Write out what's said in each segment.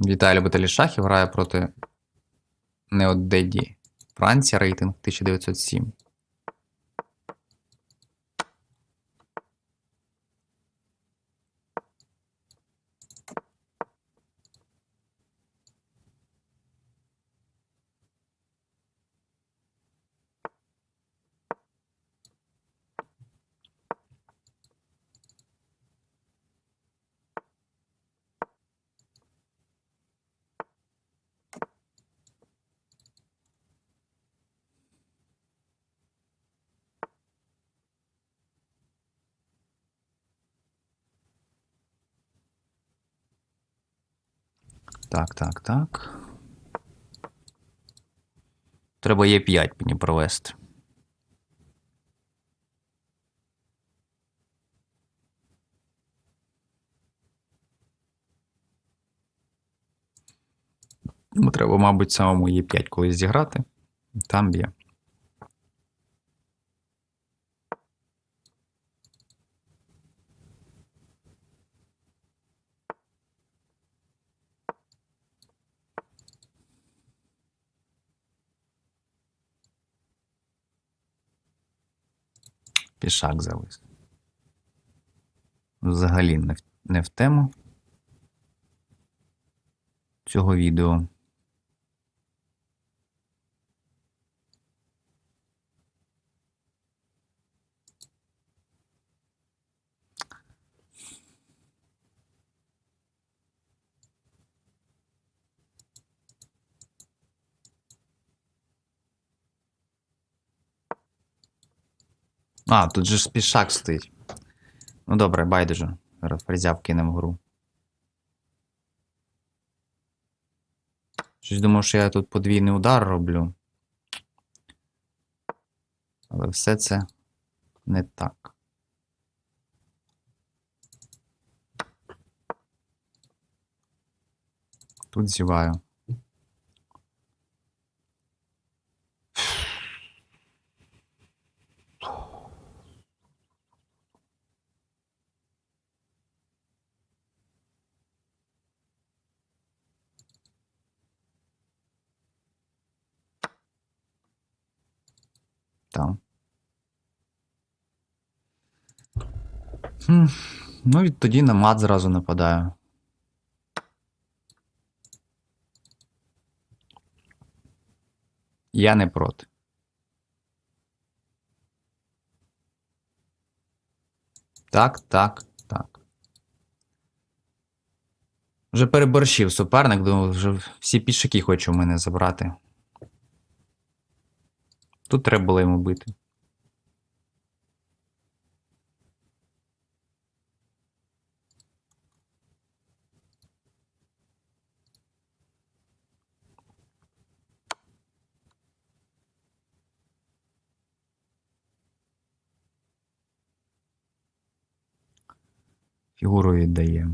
Віталій любителі шахів грає проти Неодеді. Франція рейтинг 1907. Так, так, так. Треба Е5 мені провести. Треба, мабуть, самому Е5 колись зіграти. Там б'є. Пішак завис. Взагалі не в, не в тему цього відео. А, тут же ж стоїть. Ну добре, байдуже. Зараз фрезя вкинемо в гру. Щось думав, що я тут подвійний удар роблю. Але все це не так. Тут зіваю. Там. Ну, і тоді на мат зразу нападаю. Я не проти. Так, так, так. Вже переборщив суперник, думаю, вже всі пішаки хоче у мене забрати. Тут треба було йому бити. Фігуру віддає.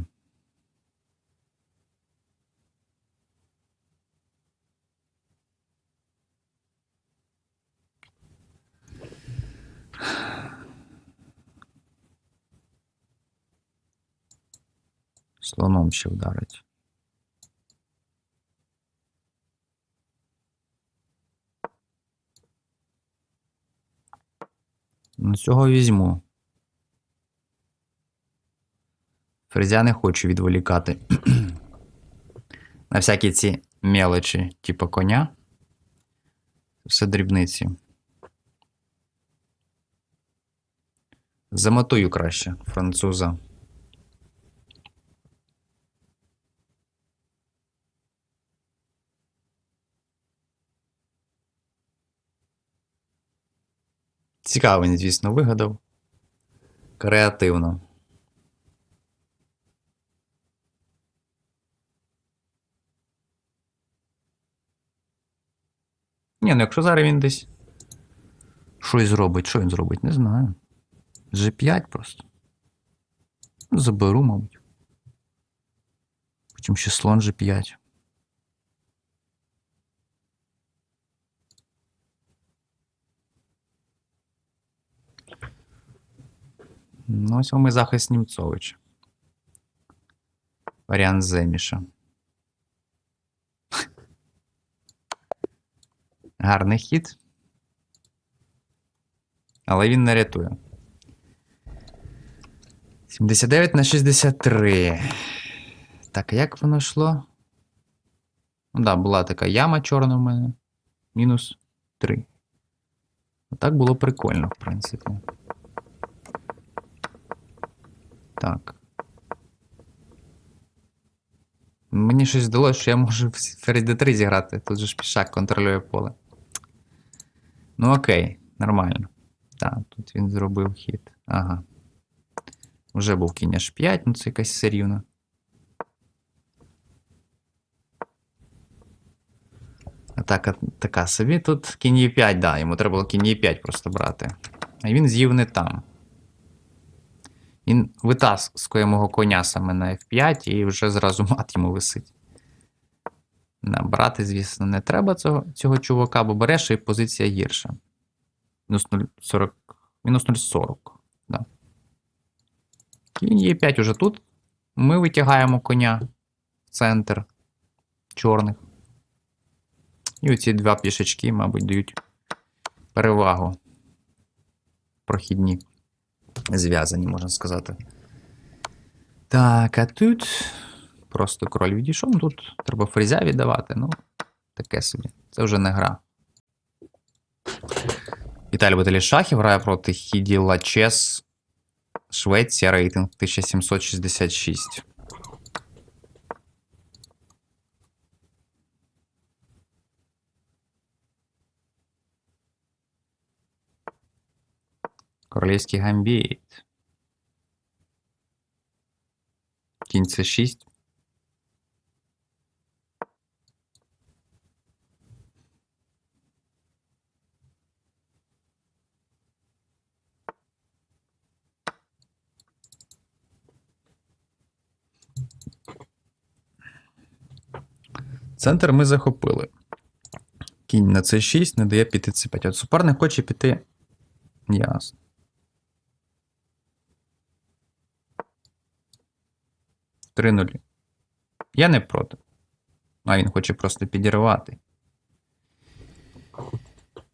Слоном ще вдарить. Ну, цього візьму. Фрезя не хочу відволікати. На всякі ці мелочі, типу коня. Все дрібниці. Замотую краще француза. Цікаво, він, звісно, вигадав. Креативно. Ні, ну якщо зараз він десь щось зробить, що він зробить, не знаю. G5 просто. Заберу, мабуть. Потім ще слон G5. Ну, ось вам і захист Німцовича. Варіант Земіша. Гарний хід. Але він не рятує. 79 на 63. Так, як воно йшло? Ну да, була така яма чорна в мене. Мінус 3. Так було прикольно, в принципі. Так. Мені щось здалося, що я можу в ферзь d3 зіграти. Тут же ж пішак контролює поле. Ну окей, нормально. Так, тут він зробив хід. Ага. Вже був кінь h5, ну це якась все рівно. Атака така собі. Тут кінь e5, да, йому треба було кінь e5 просто брати. А він з'їв не там. Він витаскує мого коня саме на F5 і вже зразу мат йому висить. Брати, звісно, не треба цього цього чувака, бо береш і позиція гірша. Мінус 0,40. Мінус 0,40. Да. Кінь Е5 уже тут. Ми витягаємо коня в центр чорних. І оці два пішечки, мабуть, дають перевагу. Прохідні. Зв'язані, можна сказати. Так, а тут просто король відійшов. Ну, Тут треба фрезя віддавати. Ну, таке собі. Це вже не гра. Віталій Баталі Шахів грає проти Хіді Лачес. Швеція, рейтинг 1766. Королівський гамбіт. Кінь це 6. Центр ми захопили. Кінь на c6 не дає піти c5. От суперник хоче піти. Ясно. Три нулі. Я не проти. А він хоче просто підірвати.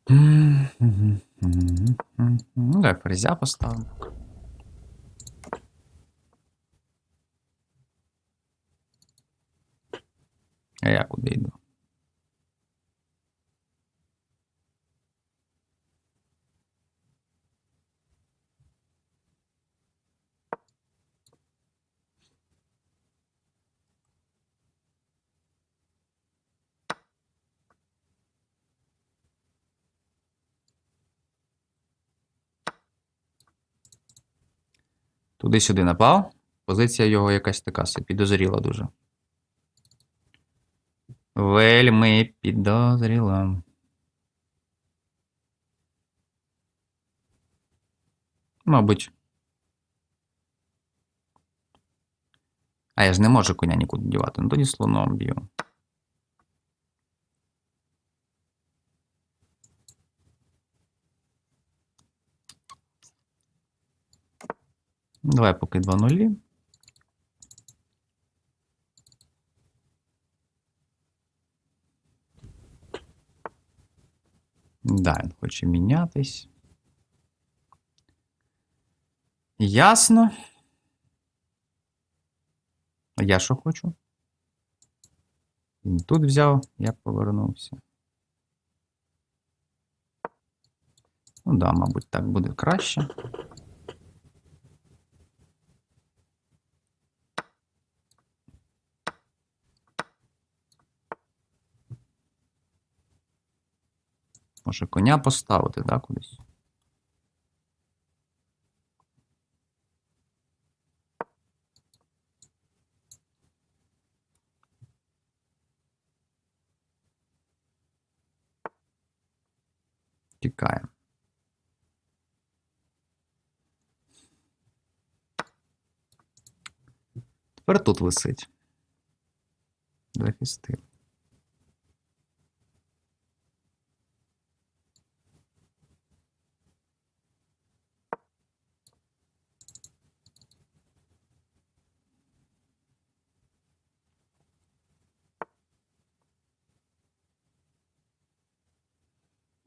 Ну, давай ферзя поставимо. А я куди йду? Туди-сюди напав. Позиція його якась така собі підозріла дуже. Вельми підозріла. Мабуть. А я ж не можу коня нікуди дівати. Ну тоді слоном б'ю. Давай поки 2 нулі. Да, він хоче мінятись. Ясно. А я що хочу? Він тут взяв, я повернувся. Ну да, мабуть, так буде краще. Може коня поставити, да, кудись? Тікаємо. Тепер тут висить. Захистив.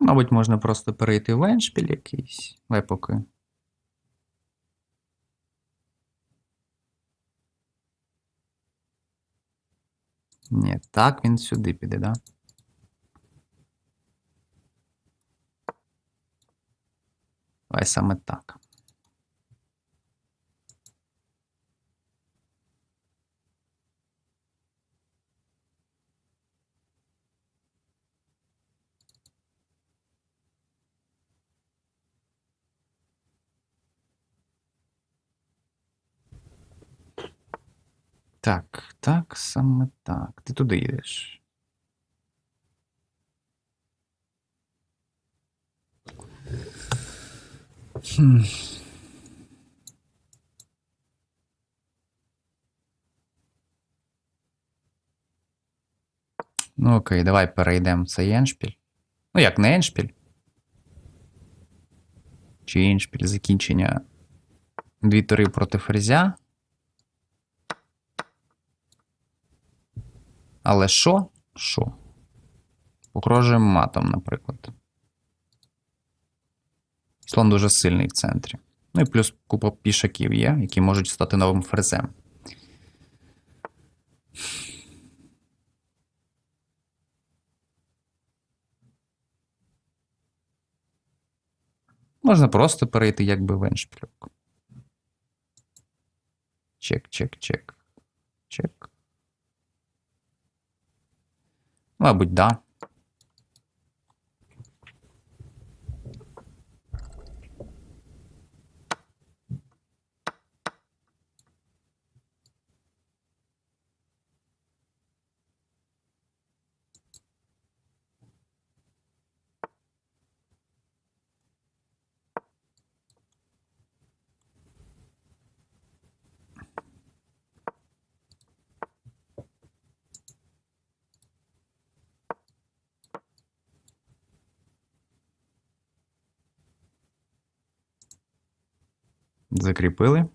Мабуть, можна просто перейти в еншпіль якийсь. епоки. поки. Ні, так він сюди піде, да? Давай саме так. Так, так, саме так. Ти туди йдеш. Хм. Ну окей, давай перейдемо в цей еншпіль. Ну, як не еншпіль. Чи еншпіль закінчення дві тури проти ферзя. Але що? Що? Погрожуємо матом, наприклад. Слон дуже сильний в центрі. Ну і плюс купа пішаків є, які можуть стати новим ферзем. Можна просто перейти якби в еншпільок. Чек, чек, чек. Чек. Мабуть, да. Закріпили.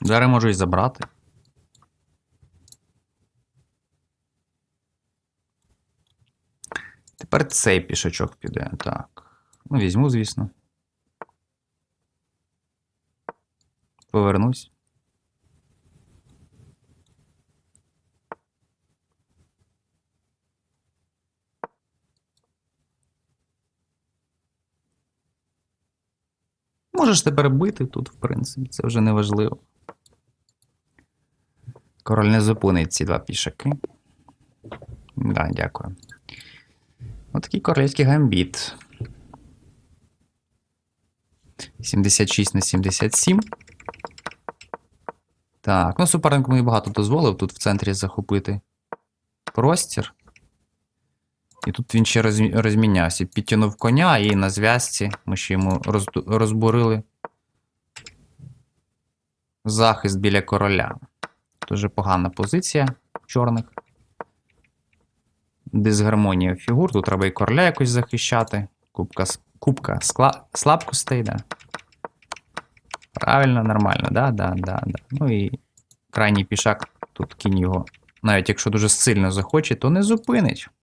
Зараз можу і забрати. Тепер цей пішачок піде. Так. Ну, візьму, звісно. Повернусь. Можеш тепер бити тут, в принципі, це вже не важливо. Король не зупинить ці два пішаки. Да, дякую. Отакий королівський гамбіт. 76 на 77. Так, ну суперник мені багато дозволив тут в центрі захопити простір. І тут він ще розмінявся. Підтягнув коня і на зв'язці ми ще йому розбурили захист біля короля. Дуже погана позиція чорних. Дисгармонія фігур. Тут треба і короля якось захищати. Кубка, кубка скла, слабкостей, да. Правильно, нормально, да, да, да, да. Ну і крайній пішак, тут кінь його, навіть якщо дуже сильно захоче, то не зупинить.